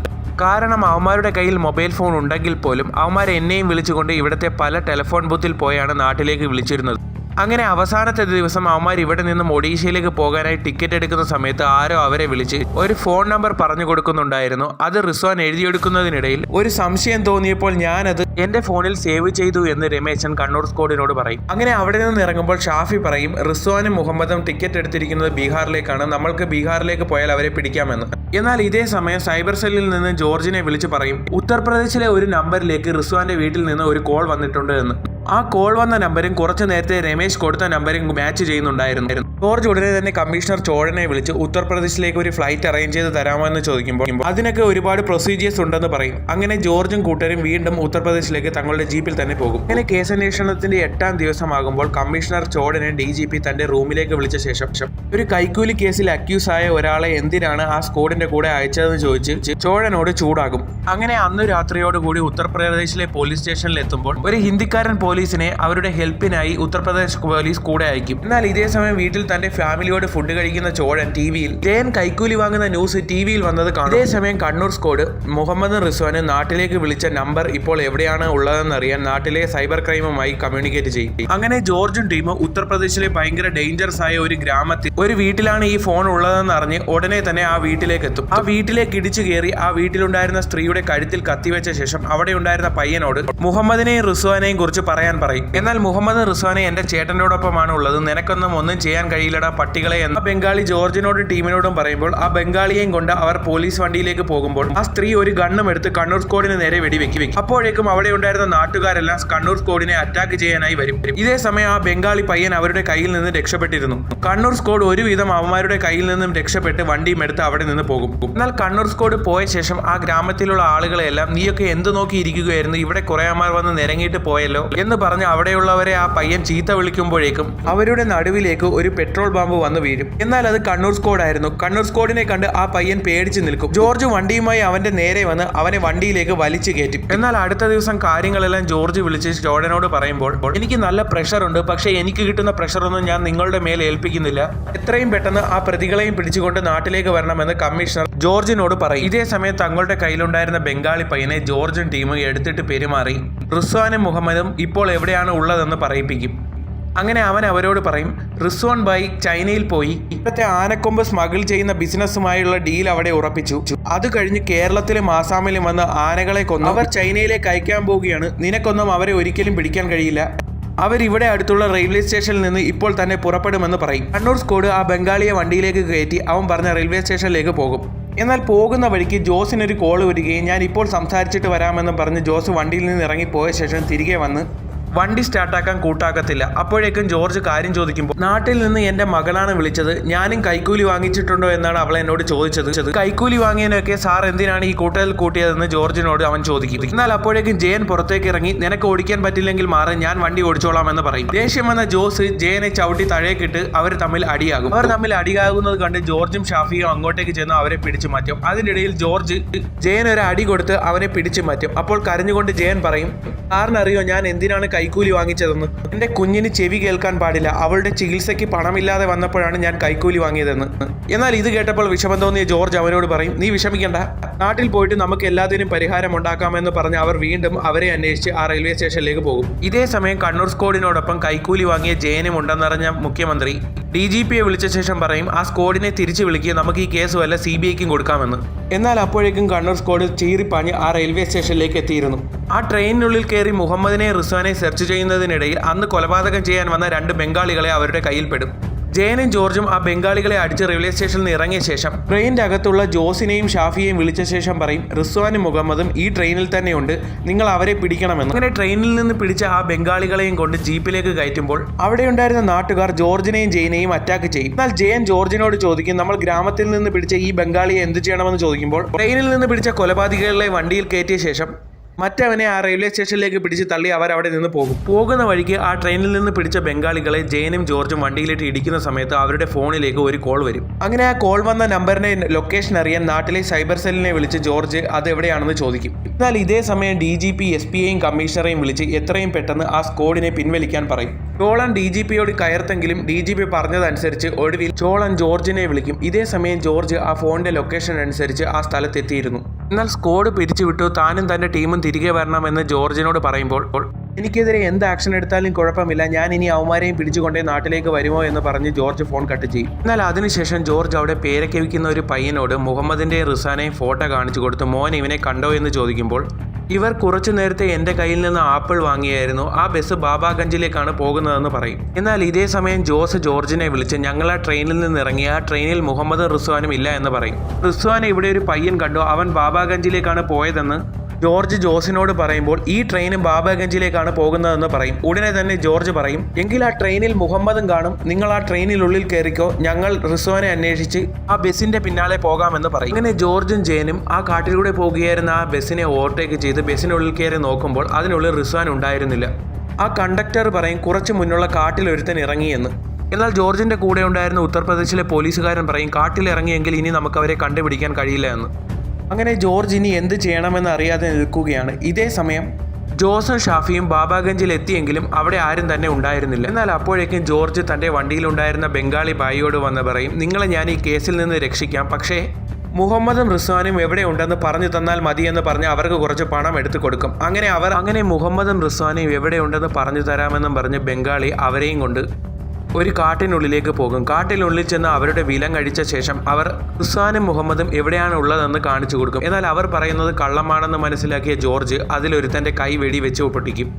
Speaker 1: കാരണം അവന്മാരുടെ കയ്യിൽ മൊബൈൽ ഫോൺ ഉണ്ടെങ്കിൽ പോലും അവന്മാർ എന്നെയും വിളിച്ചുകൊണ്ട് ഇവിടുത്തെ പല ടെലിഫോൺ ബൂത്തിൽ പോയാണ് നാട്ടിലേക്ക് വിളിച്ചിരുന്നത്. അങ്ങനെ അവസാനത്തെ ദിവസം അവന്മാർ ഇവിടെ നിന്നും ഒഡീഷയിലേക്ക് പോകാനായി ടിക്കറ്റ് എടുക്കുന്ന സമയത്ത് ആരോ അവരെ വിളിച്ച് ഒരു ഫോൺ നമ്പർ പറഞ്ഞു കൊടുക്കുന്നുണ്ടായിരുന്നു. അത് റിസ്വാൻ എഴുതിയെടുക്കുന്നതിനിടയിൽ ഒരു സംശയം തോന്നിയപ്പോൾ ഞാനത് എന്റെ ഫോണിൽ സേവ് ചെയ്തു എന്ന് രമേശൻ കണ്ണൂർ സ്കോഡിനോട് പറയും. അങ്ങനെ അവിടെ നിന്ന് ഇറങ്ങുമ്പോൾ ഷാഫി പറയും റിസ്വാനും മുഹമ്മദും ടിക്കറ്റ് എടുത്തിരിക്കുന്നത് ബീഹാറിലേക്കാണ്. നമ്മൾക്ക് ബീഹാറിലേക്ക് പോയാൽ അവരെ പിടിക്കാമെന്ന്. എന്നാൽ ഇതേ സമയം സൈബർ സെല്ലിൽ നിന്ന് ജോർജിനെ വിളിച്ചു പറയും ഉത്തർപ്രദേശിലെ ഒരു നമ്പറിലേക്ക് റിസ്വാന്റെ വീട്ടിൽ നിന്ന് ഒരു കോൾ വന്നിട്ടുണ്ട് എന്ന്. ആ കോൾ വന്ന നമ്പരും കുറച്ച് നേരത്തെ രമേശ് കൊടുത്ത നമ്പരും മാച്ച് ചെയ്യുന്നുണ്ടായിരുന്നു. ജോർജ് ഉടനെ തന്നെ കമ്മീഷണർ ചോഴനെ വിളിച്ച് ഉത്തർപ്രദേശിലേക്ക് ഒരു ഫ്ലൈറ്റ് അറേഞ്ച് ചെയ്ത് തരാമോ എന്ന് ചോദിക്കുമ്പോൾ അതിനൊക്കെ ഒരുപാട് പ്രൊസീജിയേഴ്സ് ഉണ്ടെന്ന് പറയും. അങ്ങനെ ജോർജും കൂട്ടരും വീണ്ടും ഉത്തർപ്രദേശിലേക്ക് തങ്ങളുടെ ജീപ്പിൽ തന്നെ പോകും. അങ്ങനെ കേസന്വേഷണത്തിന്റെ എട്ടാം ദിവസമാകുമ്പോൾ കമ്മീഷണർ ചോഴനെ ഡി ജി പി തന്റെ റൂമിലേക്ക് വിളിച്ച ശേഷം ഒരു കൈക്കൂലി കേസിൽ അക്യൂസ് ആയ ഒരാളെ എന്തിനാണ് ആ സ്കോഡിന്റെ കൂടെ അയച്ചതെന്ന് ചോദിച്ച് ചോഴനോട് ചൂടാകും. അങ്ങനെ അന്ന് രാത്രിയോടുകൂടി ഉത്തർപ്രദേശിലെ പോലീസ് സ്റ്റേഷനിൽ എത്തുമ്പോൾ ഒരു ഹിന്ദിക്കാരൻ പോലീസിനെ അവരുടെ ഹെൽപ്പിനായി ഉത്തർപ്രദേശ് പോലീസ് കൂടെ അയക്കും. എന്നാൽ ഇതേ സമയം വീട്ടിൽ തന്റെ ഫാമിലിയോട് ഫുഡ് കഴിക്കുന്ന ചോഴൻ ടി വിയിൽ ജയൻ കൈക്കൂലി വാങ്ങുന്ന ന്യൂസ് ടി വിയിൽ വന്നത് കാണും. അതേസമയം കണ്ണൂർ സ്കോഡ് മുഹമ്മദ് റിസ്വാന് നാട്ടിലേക്ക് വിളിച്ച നമ്പർ ഇപ്പോൾ എവിടെയാണ് ഉള്ളതെന്ന് അറിയാൻ നാട്ടിലെ സൈബർ ക്രൈമുമായി കമ്മ്യൂണിക്കേറ്റ് ചെയ്യും. അങ്ങനെ ജോർജും ടീമും ഉത്തർപ്രദേശിലെ ഭയങ്കര ഡേഞ്ചറസ് ആയ ഒരു ഗ്രാമത്തിൽ ഒരു വീട്ടിലാണ് ഈ ഫോൺ ഉള്ളതെന്ന് അറിഞ്ഞ് ഉടനെ തന്നെ ആ വീട്ടിലേക്ക് എത്തും. ആ വീട്ടിലേക്ക് ഇടിച്ചു കയറി ആ വീട്ടിലുണ്ടായിരുന്ന സ്ത്രീയുടെ കഴുത്തിൽ കത്തിവെച്ച ശേഷം അവിടെ ഉണ്ടായിരുന്ന പയ്യനോട് മുഹമ്മദിനെയും റിസ്വാനെയും കുറിച്ച് പറയാൻ പറയും. എന്നാൽ മുഹമ്മദ് റിസ്വാനെ എന്റെ ചേട്ടനോടൊപ്പമാണ് ഉള്ളത്. നിനക്കൊന്നും ഒന്നും ചെയ്യാൻ കഴിയില്ലടാ പട്ടികളെ എന്ന് ബംഗാളി ജോർജിനോടും ടീമിനോടും പറയുമ്പോൾ ആ ബംഗാളിയെയും കൊണ്ട് അവർ പോലീസ് വണ്ടിയിലേക്ക് പോകുമ്പോൾ ആ സ്ത്രീ ഒരു ഗണ്ണും എടുത്ത് കണ്ണൂർ സ്കോഡിന് നേരെ വെടിവെക്കി. വെക്കും അപ്പോഴേക്കും അവിടെ ഉണ്ടായിരുന്ന നാട്ടുകാരെല്ലാം കണ്ണൂർ സ്കോഡിനെ അറ്റാക്ക് ചെയ്യാനായി വരും. ഇതേ സമയം ആ ബംഗാളി പയ്യൻ അവരുടെ കയ്യിൽ നിന്ന് രക്ഷപ്പെട്ടിരുന്നു. കണ്ണൂർ സ്കോഡ് ഒരുവിധം അവന്മാരുടെ കയ്യിൽ നിന്നും രക്ഷപ്പെട്ട് വണ്ടിയും എടുത്ത് അവിടെ നിന്ന് പോകും. എന്നാൽ കണ്ണൂർ സ്കോഡ് പോയ ശേഷം ആ ഗ്രാമത്തിലുള്ള ആളുകളെല്ലാം നീയൊക്കെ എന്ത് നോക്കി ഇരിക്കുകയായിരുന്നു ഇവിടെ കുറേമാർ വന്ന് നിരങ്ങിയിട്ട് പോയല്ലോ? എന്ന് പറഞ്ഞ് അവിടെയുള്ളവരെ ആ പയ്യൻ ചീത്ത വിളിക്കുമ്പോഴേക്കും അവരുടെ നടുവിലേക്ക് ഒരു പെട്രോൾ ബോംബ് വന്നു വീഴും. എന്നാൽ അത് കണ്ണൂർ സ്ക്വാഡ് ആയിരുന്നു കണ്ണൂർ സ്ക്വാഡിനെ കണ്ട് ആ പയ്യൻ പേടിച്ച് നിൽക്കും. ജോർജ് വണ്ടിയുമായി അവന്റെ നേരെ വന്ന് അവനെ വണ്ടിയിലേക്ക് വലിച്ചു കയറ്റും. എന്നാൽ അടുത്ത ദിവസം കാര്യങ്ങളെല്ലാം ജോർജ് വിളിച്ച് ജോർഡനോട് പറയുമ്പോൾ എനിക്ക് നല്ല പ്രഷർ ഉണ്ട് പക്ഷേ എനിക്ക് കിട്ടുന്ന പ്രഷറൊന്നും ഞാൻ നിങ്ങളുടെ മേൽ ഏൽപ്പിക്കുന്നില്ല. എത്രയും പെട്ടെന്ന് ആ പ്രതികളെയും പിടിച്ചുകൊണ്ട് നാട്ടിലേക്ക് വരണമെന്ന് കമ്മീഷണർ ജോർജിനോട് പറയും. ഇതേ സമയം തങ്ങളുടെ കയ്യിലുണ്ടായിരുന്ന ബംഗാളി പയ്യനെ ജോർജും ടീമും എടുത്തിട്ട് പെരുമാറി. റിസ്വാനും മുഹമ്മദും ഇപ്പോൾ എവിടെയാണ് ഉള്ളതെന്ന് പറയിപ്പിക്കും. അങ്ങനെ അവൻ അവരോട് പറയും റിസ്വാൻ ബൈ ചൈനയിൽ പോയി. ഇപ്പോഴത്തെ ആനക്കൊമ്പ് സ്മഗിൾ ചെയ്യുന്ന ബിസിനസ്സുമായുള്ള ഡീൽ അവിടെ ഉറപ്പിച്ചു. അത് കഴിഞ്ഞ് കേരളത്തിലും ആസാമിലും വന്ന് ആനകളെ കൊന്നു. അവർ ചൈനയിലേക്ക് അയക്കാൻ പോവുകയാണ്. നിനക്കൊന്നും അവരെ ഒരിക്കലും പിടിക്കാൻ കഴിയില്ല. അവരിവിടെ അടുത്തുള്ള റെയിൽവേ സ്റ്റേഷനിൽ നിന്ന് ഇപ്പോൾ തന്നെ പുറപ്പെടുമെന്ന് പറയും. കണ്ണൂർ സ്കോഡ് ആ ബംഗാളിയെ വണ്ടിയിലേക്ക് കയറ്റി അവൻ പറഞ്ഞ റെയിൽവേ സ്റ്റേഷനിലേക്ക് പോകും. എന്നാൽ പോകുന്ന വഴിക്ക് ജോസിനൊരു കോൾ വരികയും ഞാൻ ഇപ്പോൾ സംസാരിച്ചിട്ട് വരാമെന്നും പറഞ്ഞ് ജോസ് വണ്ടിയിൽ നിന്ന് ഇറങ്ങിപ്പോയ ശേഷം തിരികെ വന്ന് വണ്ടി സ്റ്റാർട്ടാക്കാൻ കൂട്ടാക്കത്തില്ല. അപ്പോഴേക്കും ജോർജ് കാര്യം ചോദിക്കുമ്പോൾ നാട്ടിൽ നിന്ന് എന്റെ മകളാണ് വിളിച്ചത്. ഞാനും കൈക്കൂലി വാങ്ങിച്ചിട്ടുണ്ടോ എന്നാണ് അവൾ എന്നോട് ചോദിച്ചത്. കൈക്കൂലി വാങ്ങിയതിനൊക്കെ സാർ എന്തിനാണ് ഈ കൂട്ടത്തിൽ കൂട്ടിയതെന്ന് ജോർജിനോട് അവൻ ചോദിക്കും. എന്നാൽ അപ്പോഴേക്കും ജയൻ പുറത്തേക്ക് ഇറങ്ങി നിനക്ക് ഓടിക്കാൻ പറ്റില്ലെങ്കിൽ മാറി ഞാൻ വണ്ടി ഓടിച്ചോളാം എന്ന് പറയും. ദേഷ്യം വന്ന ജോസ് ജയനെ ചവിട്ടി തഴേക്കിട്ട് അവർ തമ്മിൽ അടിയാകും. അവർ തമ്മിൽ അടിയാകുന്നത് കണ്ട് ജോർജും ഷാഫിയും അങ്ങോട്ടേക്ക് ചെന്ന് അവരെ പിടിച്ചു മാറ്റും. അതിനിടയിൽ ജോർജ് ജയൻ ഒരു അടി കൊടുത്ത് അവനെ പിടിച്ചു മാറ്റും. അപ്പോൾ കരഞ്ഞുകൊണ്ട് ജയൻ പറയും സാറിനറിയോ ഞാൻ എന്തിനാണ് കൈക്കൂലി വാങ്ങിച്ചതെന്ന്. എന്റെ കുഞ്ഞിന് ചെവി കേൾക്കാൻ പാടില്ല. അവളുടെ ചികിത്സയ്ക്ക് പണമില്ലാതെ വന്നപ്പോഴാണ് ഞാൻ കൈക്കൂലി വാങ്ങിയതെന്ന്. എന്നാൽ ഇത് കേട്ടപ്പോൾ വിഷമം തോന്നിയ ജോർജ് അവനോട് പറയും നീ വിഷമിക്കണ്ട. നാട്ടിൽ പോയിട്ട് നമുക്ക് എല്ലാത്തിനും പരിഹാരം ഉണ്ടാക്കാമെന്ന് പറഞ്ഞ് അവർ വീണ്ടും അവരെ അന്വേഷിച്ച് ആ റെയിൽവേ സ്റ്റേഷനിലേക്ക് പോകും. ഇതേ സമയം കണ്ണൂർ സ്കോഡിനോടൊപ്പം കൈക്കൂലി വാങ്ങിയ ജയനും ഉണ്ടെന്നറിഞ്ഞ മുഖ്യമന്ത്രി ഡി ജി പിയെ വിളിച്ച ശേഷം പറയും ആ സ്ക്വാഡിനെ തിരിച്ചു വിളിക്കുക നമുക്ക് ഈ കേസ് വല്ല സി ബി ഐക്കും കൊടുക്കാമെന്ന്. എന്നാൽ അപ്പോഴേക്കും കണ്ണൂർ സ്ക്വാഡ് ചീറിപ്പാഞ്ഞ് ആ റെയിൽവേ സ്റ്റേഷനിലേക്ക് എത്തിയിരുന്നു. ആ ട്രെയിനിനുള്ളിൽ കയറി മുഹമ്മദിനെ റിസ്വാനെ സെർച്ച് ചെയ്യുന്നതിനിടയിൽ അന്ന് കൊലപാതകം ചെയ്യാൻ വന്ന രണ്ട് ബംഗാളികളെ അവരുടെ കയ്യിൽപ്പെടും ജയനും ജോർജും ആ ബംഗാളികളെ അടിച്ച് റെയിൽവേ സ്റ്റേഷനിൽ നിന്ന് ഇറങ്ങിയ ശേഷം ട്രെയിനിന്റെ അകത്തുള്ള ജോസിനെയും ഷാഫിയെയും വിളിച്ച ശേഷം പറയും റിസ്വാനും മുഹമ്മദും ഈ ട്രെയിനിൽ തന്നെയുണ്ട്. നിങ്ങൾ അവരെ പിടിക്കണമെന്ന്. അങ്ങനെ ട്രെയിനിൽ നിന്ന് പിടിച്ച ആ ബംഗാളികളെയും കൊണ്ട് ജീപ്പിലേക്ക് കയറ്റുമ്പോൾ അവിടെ ഉണ്ടായിരുന്ന നാട്ടുകാർ ജോർജിനെയും ജയനെയും അറ്റാക്ക് ചെയ്യും. എന്നാൽ ജയൻ ജോർജിനോട് ചോദിക്കും നമ്മൾ ഗ്രാമത്തിൽ നിന്ന് പിടിച്ച ഈ ബംഗാളിയെ എന്ത് ചെയ്യണമെന്ന്? ചോദിക്കുമ്പോൾ ട്രെയിനിൽ നിന്ന് പിടിച്ച കൊലപാതകികളെ വണ്ടിയിൽ കയറ്റിയ ശേഷം മറ്റവനെ ആ റെയിൽവേ സ്റ്റേഷനിലേക്ക് പിടിച്ച് തള്ളി അവർ അവിടെ നിന്ന് പോകും. പോകുന്ന വഴിക്ക് ആ ട്രെയിനിൽ നിന്ന് പിടിച്ച ബംഗാളികളെ ജയനും ജോർജും വണ്ടിയിലിട്ട് ഇടിക്കുന്ന സമയത്ത് അവരുടെ ഫോണിലേക്ക് ഒരു കോൾ വരും. അങ്ങനെ ആ കോൾ വന്ന നമ്പറിന്റെ ലൊക്കേഷൻ അറിയാൻ നാട്ടിലെ സൈബർ സെല്ലിനെ വിളിച്ച് ജോർജ് അത് എവിടെയാണെന്ന് ചോദിക്കും. എന്നാൽ ഇതേ സമയം D G P S P ഐയും കമ്മീഷണറെയും വിളിച്ച് എത്രയും പെട്ടെന്ന് ആ സ്കോഡിനെ പിൻവലിക്കാൻ പറയും. ചോളൻ ഡി ജി പിയോട് കയർത്തെങ്കിലും ഡി ജി പി പറഞ്ഞതനുസരിച്ച് ഒടുവിൽ ചോളൻ ജോർജിനെ വിളിക്കും. ഇതേ സമയം ജോർജ് ആ ഫോണിന്റെ ലൊക്കേഷൻ അനുസരിച്ച് ആ സ്ഥലത്തെത്തിയിരുന്നു. എന്നാൽ സ്കോഡ് പിരിച്ചുവിട്ടു. താനും തന്റെ ടീമും തിരികെ വരണമെന്ന് ജോർജിനോട് പറയുമ്പോൾ എനിക്കെതിരെ എന്ത് ആക്ഷൻ എടുത്താലും കുഴപ്പമില്ല. ഞാൻ ഇനി അവന്മാരെയും പിടിച്ചുകൊണ്ടേ നാട്ടിലേക്ക് വരുമോ എന്ന് പറഞ്ഞ് ജോർജ് ഫോൺ കട്ട് ചെയ്യും. എന്നാൽ അതിനുശേഷം ജോർജ് അവിടെ പേരക്കവിക്കുന്ന ഒരു പയ്യനോട് മുഹമ്മദിന്റെ റിസാനെയും ഫോട്ടോ കാണിച്ചു കൊടുത്ത് മോൻ ഇവനെ കണ്ടോ എന്ന് ചോദിക്കുമ്പോൾ ഇവർ കുറച്ചു നേരത്തെ എന്റെ കയ്യിൽ നിന്ന് ആപ്പിൾ വാങ്ങിയായിരുന്നു. ആ ബസ് ബാബാഗഞ്ചിലേക്കാണ് പോകുന്നതെന്ന് പറയും. എന്നാൽ ഇതേ സമയം ജോസ് ജോർജിനെ വിളിച്ച് ഞങ്ങൾ ആ ട്രെയിനിൽ നിന്ന് ഇറങ്ങി. ആ ട്രെയിനിൽ മുഹമ്മദ് റിസ്വാനും ഇല്ല എന്ന് പറയും. റിസ്വാനെ ഇവിടെ ഒരു പയ്യൻ കണ്ടു. അവൻ ബാബാഗഞ്ചിലേക്കാണ് പോയതെന്ന് ജോർജ് ജോസിനോട് പറയുമ്പോൾ ഈ ട്രെയിൻ ബാബാഗഞ്ചിലേക്കാണ് പോകുന്നതെന്ന് പറയും. ഉടനെ തന്നെ ജോർജ് പറയും എങ്കിൽ ആ ട്രെയിനിൽ മുഹമ്മദും കാണും. നിങ്ങൾ ആ ട്രെയിനിനുള്ളിൽ കയറിക്കോ. ഞങ്ങൾ റിസോനെ അന്വേഷിച്ച് ആ ബസ്സിന്റെ പിന്നാലെ പോകാമെന്ന് പറയും. അങ്ങനെ ജോർജും ജയനും ആ കാട്ടിലൂടെ പോകുകയായിരുന്ന ആ ബസ്സിനെ ഓവർടേക്ക് ചെയ്ത് ബസ്സിനുള്ളിൽ കയറി നോക്കുമ്പോൾ അതിനുള്ളിൽ റിസ്വാൻ ഉണ്ടായിരുന്നില്ല. ആ കണ്ടക്ടർ പറയും കുറച്ച് മുന്നുള്ള കാട്ടിൽ ഒരുത്തൻ ഇറങ്ങിയെന്ന്. എന്നാൽ ജോർജിന്റെ കൂടെ ഉണ്ടായിരുന്ന ഉത്തർപ്രദേശിലെ പോലീസുകാരൻ പറയും കാട്ടിൽ ഇറങ്ങിയെങ്കിൽ ഇനി നമുക്ക് അവരെ കണ്ടുപിടിക്കാൻ കഴിയില്ല എന്ന്. അങ്ങനെ ജോർജ് ഇനി എന്ത് ചെയ്യണമെന്ന് അറിയാതെ നിൽക്കുകയാണ്. ഇതേ സമയം ജോസും ഷാഫിയും ബാബാഗഞ്ചിൽ എത്തിയെങ്കിലും അവിടെ ആരും തന്നെ ഉണ്ടായിരുന്നില്ല. എന്നാൽ അപ്പോഴേക്കും ജോർജ് തന്റെ വണ്ടിയിലുണ്ടായിരുന്ന ബംഗാളി ബായിയോട് വന്ന് പറയും നിങ്ങളെ ഞാൻ ഈ കേസിൽ നിന്ന് രക്ഷിക്കാം പക്ഷേ മുഹമ്മദും റിസ്വാനും എവിടെ ഉണ്ടെന്ന് പറഞ്ഞു തന്നാൽ മതിയെന്ന് പറഞ്ഞ് അവർക്ക് കുറച്ച് പണം എടുത്തു കൊടുക്കും. അങ്ങനെ അവർ അങ്ങനെ മുഹമ്മദും റിസ്വാനും എവിടെയുണ്ടെന്ന് പറഞ്ഞു തരാമെന്നും പറഞ്ഞ് ബംഗാളി അവരെയും കൊണ്ട് ഒരു കാട്ടിനുള്ളിലേക്ക് പോകും. കാട്ടിനുള്ളിൽ ചെന്ന് അവരുടെ വിലം കഴിച്ച ശേഷം അവർ ഹുസാനും മുഹമ്മദും എവിടെയാണ് ഉള്ളതെന്ന് കാണിച്ചു കൊടുക്കും. എന്നാൽ അവർ പറയുന്നത് കള്ളമാണെന്ന് മനസ്സിലാക്കിയ ജോർജ് അതിലൊരുത്തന്റെ കൈ വെടി വെച്ച് പൊട്ടിക്കും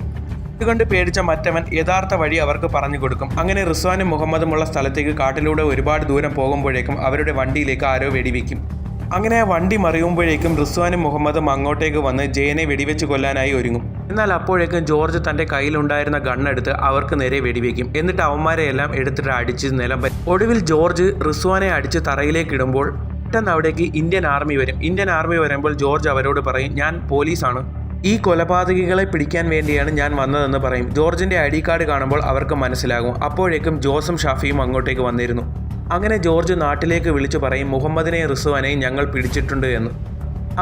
Speaker 1: ഇതുകൊണ്ട് പേടിച്ച മറ്റവൻ യഥാർത്ഥ വഴി അവർക്ക് പറഞ്ഞു കൊടുക്കും. അങ്ങനെ റിസ്വാനും മുഹമ്മദുമുള്ള സ്ഥലത്തേക്ക് കാട്ടിലൂടെ ഒരുപാട് ദൂരം പോകുമ്പോഴേക്കും അവരുടെ വണ്ടിയിലേക്ക് ആരോ വെടിവെക്കും. അങ്ങനെ ആ വണ്ടി മറിയുമ്പോഴേക്കും റിസ്വാനും മുഹമ്മദും അങ്ങോട്ടേക്ക് വന്ന് ജയനെ വെടിവെച്ച് കൊല്ലാനായി ഒരുങ്ങും. എന്നാൽ അപ്പോഴേക്കും ജോർജ് തന്റെ കയ്യിലുണ്ടായിരുന്ന ഗണ്ണെടുത്ത് അവർക്ക് നേരെ വെടിവെക്കും. എന്നിട്ട് അവന്മാരെ എല്ലാം എടുത്തിട്ട് അടിച്ച് നിലം ഒടുവിൽ ജോർജ് റിസ്വാനെ അടിച്ച് തറയിലേക്ക് ഇടുമ്പോൾ പെട്ടെന്ന് അവിടേക്ക് ഇന്ത്യൻ ആർമി വരും. ഇന്ത്യൻ ആർമി വരുമ്പോൾ ജോർജ് അവരോട് പറയും ഞാൻ പോലീസാണ്. ഈ കൊലപാതകികളെ പിടിക്കാൻ വേണ്ടിയാണ് ഞാൻ വന്നതെന്ന് പറയും. ജോർജിന്റെ ഐ ഡി കാർഡ് കാണുമ്പോൾ അവർക്ക് മനസ്സിലാകും. അപ്പോഴേക്കും ജോസും ഷാഫിയും അങ്ങോട്ടേക്ക് വന്നിരുന്നു. അങ്ങനെ ജോർജ് നാട്ടിലേക്ക് വിളിച്ചു പറയും മുഹമ്മദിനെയും റിസ്വാനെയും ഞങ്ങൾ പിടിച്ചിട്ടുണ്ട് എന്ന്.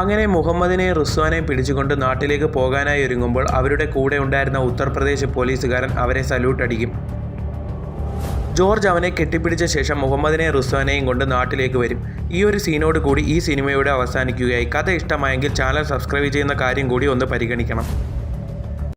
Speaker 1: അങ്ങനെ മുഹമ്മദിനെയും റിസ്വാനെയും പിടിച്ചുകൊണ്ട് നാട്ടിലേക്ക് പോകാനായി ഒരുങ്ങുമ്പോൾ അവരുടെ കൂടെ ഉണ്ടായിരുന്ന ഉത്തർപ്രദേശ് പോലീസുകാരൻ അവരെ സല്യൂട്ട് അടിക്കും. ജോർജ് അവനെ കെട്ടിപ്പിടിച്ച ശേഷം മുഹമ്മദിനെ റിസ്വാനെയും കൊണ്ട് നാട്ടിലേക്ക് വരും. ഈ ഒരു സീനോട് കൂടി ഈ സിനിമയുടെ അവസാനിക്കുകയായി. കഥ ഇഷ്ടമായെങ്കിൽ ചാനൽ സബ്സ്ക്രൈബ് ചെയ്യുന്ന കാര്യം കൂടി ഒന്ന് പരിഗണിക്കണം.